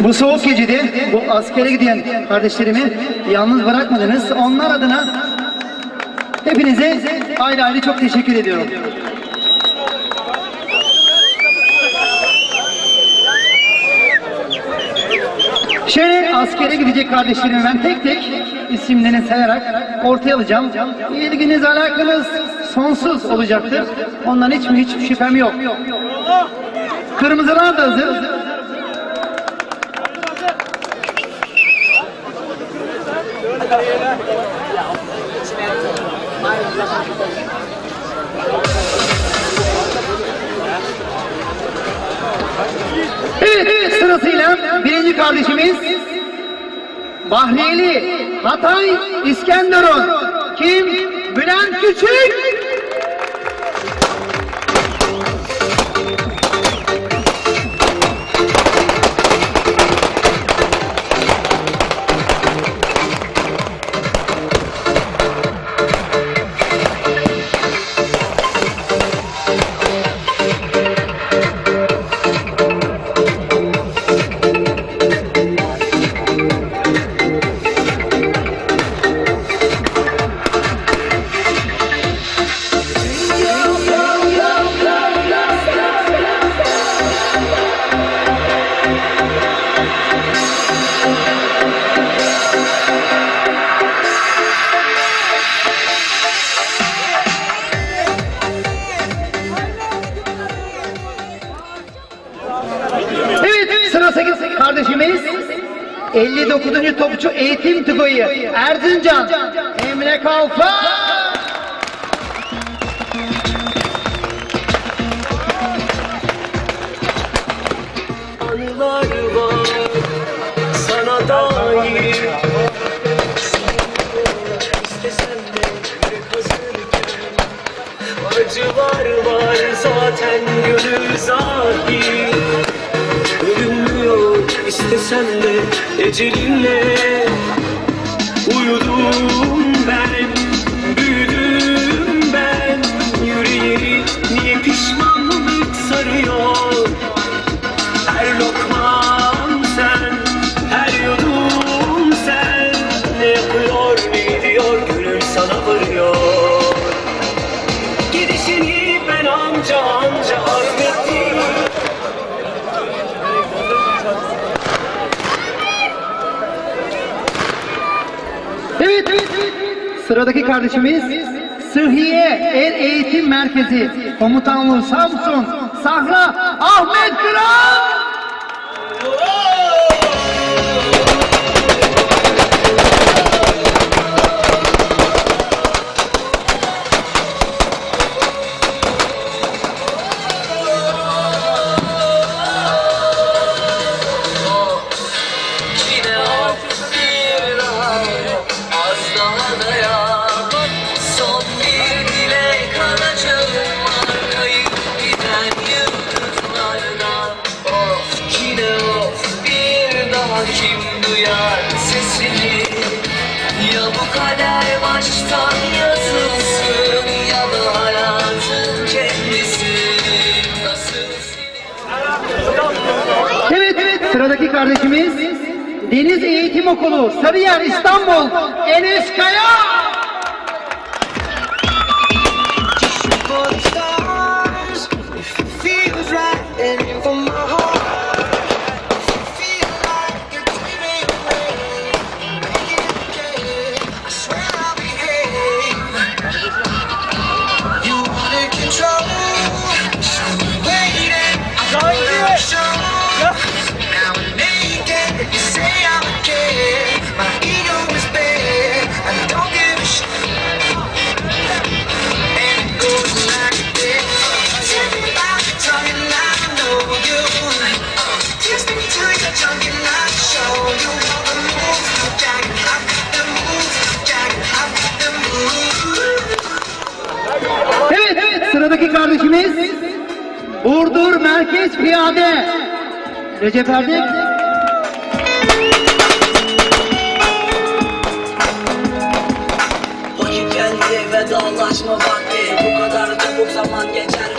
Bu soğuk gecede bu askere giden kardeşlerimi yalnız bırakmadınız. Onlar adına hepinize ayrı ayrı çok teşekkür ediyorum. Şöyle askere gidecek kardeşlerimi ben tek tek isimlerini sayarak ortaya alacağım. İlginiz alakanız sonsuz olacaktır. Ondan hiç mi hiç şüphem yok. Kırmızılar da hazır. Evet sırasıyla birinci kardeşimiz Bahriyeli Hatay İskenderun kim? Bülent Küçük sıra 8 kardeşimiz 59. topçu eğitim tugayı Erzincan Emre Kalfa. Acılar var zaten gönül zahir yok istesem de ecelinle. Uyudum ben, büyüdüm ben. Yüreği niye pişmanlık sarıyor? Her lokman sen, her yudum sen. Ne yapıyor, ne ediyor, gönül sana varıyor sıradaki kardeşimiz Sıhhiye El Eğitim Merkezi Komutanlığı Samsun Sahra Ahmet Kıran kardeşimiz Deniz Eğitim Okulu Sarıyer İstanbul Enes Kaya Evet sıradaki kardeşimiz Burdur Merkez Piyade. Recep Erdek Vakit geldi vedalaşma vakti. Bu kadar da bu zaman geçer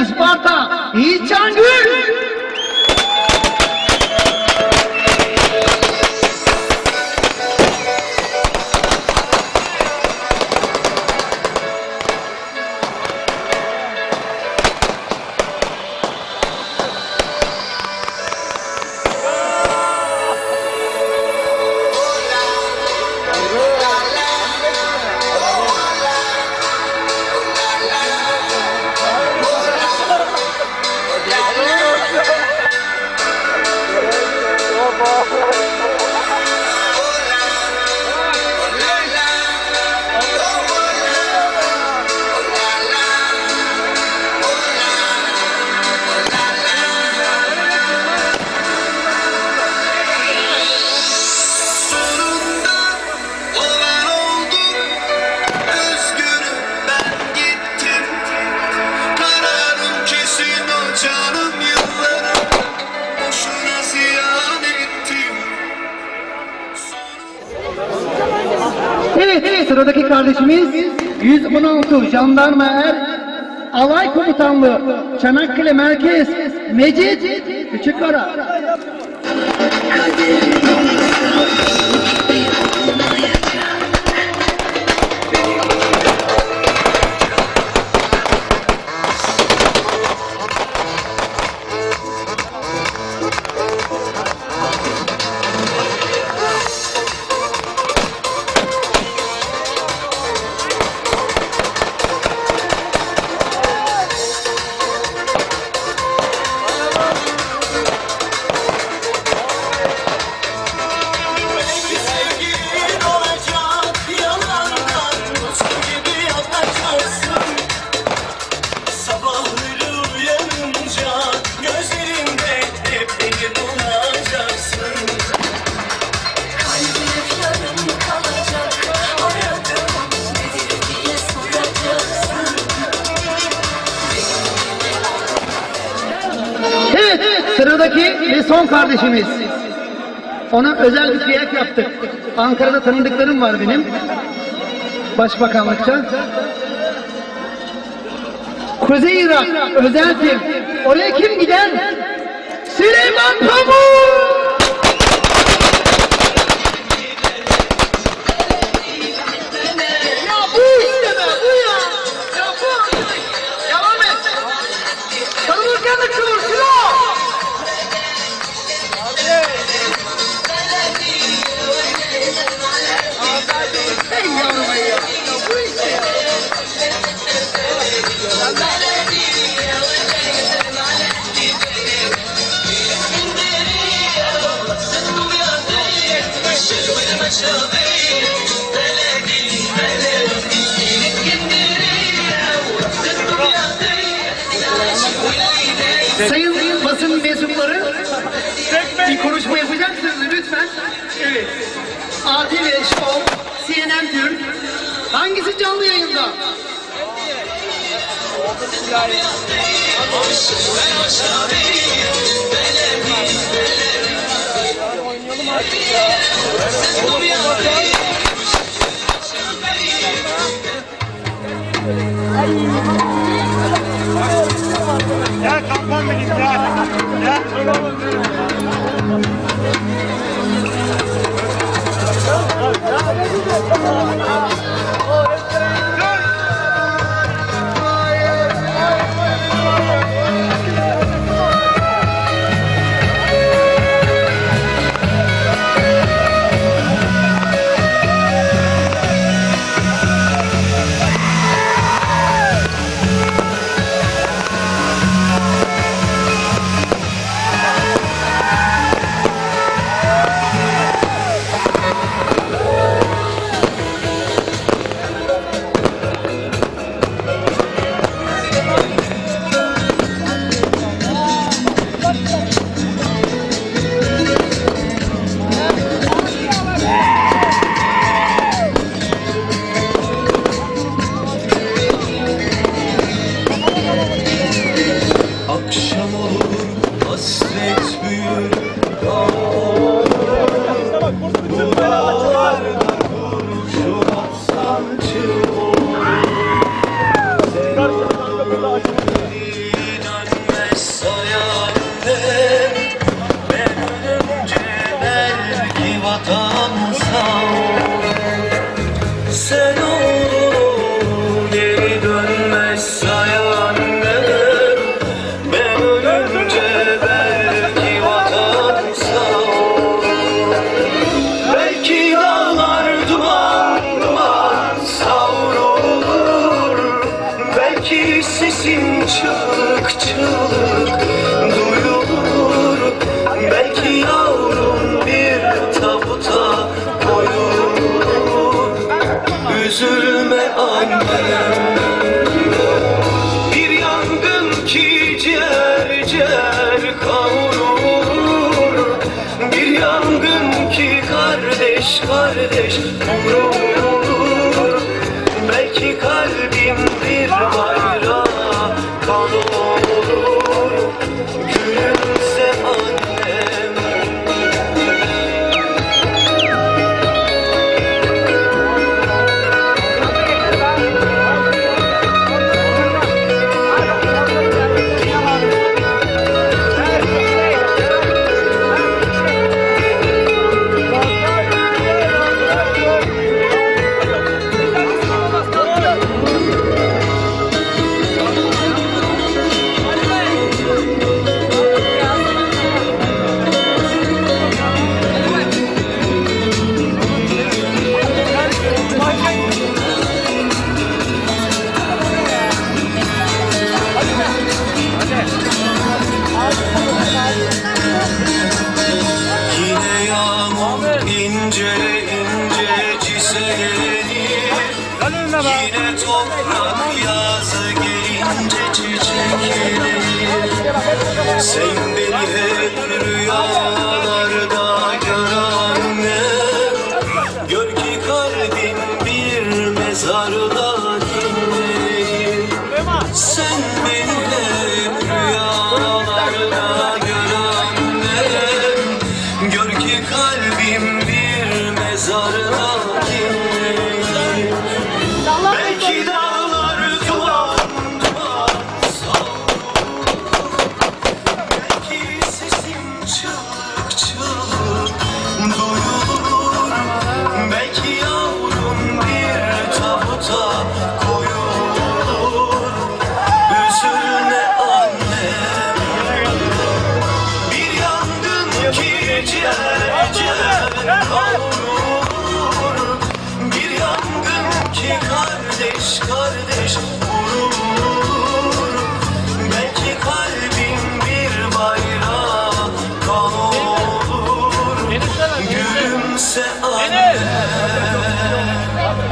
اسپاتا ہی جانوی sıradaki kardeşimiz 116 Jandarma Er Alay Komutanlığı Çanakkale Merkez Mecit Küçükkara. Sevgilin kardeşimiz. Ona özel bir kıyak yaptık. Ankara'da tanıdıklarım var benim. Başbakanlıkta. Kuzey Irak özel tim. Oraya kim gider? Süleyman Pamuk! ATV Show, CNN Türk. Hangisi canlı yayında? Gel kampon benim gel. Gel. 啊！Perdi o meu... Yine toprak yazı gelince çiçeklenir Sen beni hep rüyalarda gör annem Gör ki kalbim bir mezarda dinlenir Sen beni hep rüyalarda gör ki kalbim bir mezarda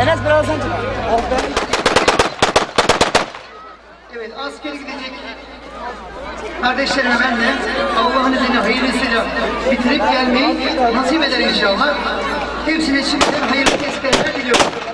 Enes birazdan çıkar. Evet askere gidecek kardeşlerime ben de Allah'ın izniyle hayırlısıyla bitirip gelmeyi nasip eder inşallah. Hepsine şimdiden hayırlı tezkereler diliyorum.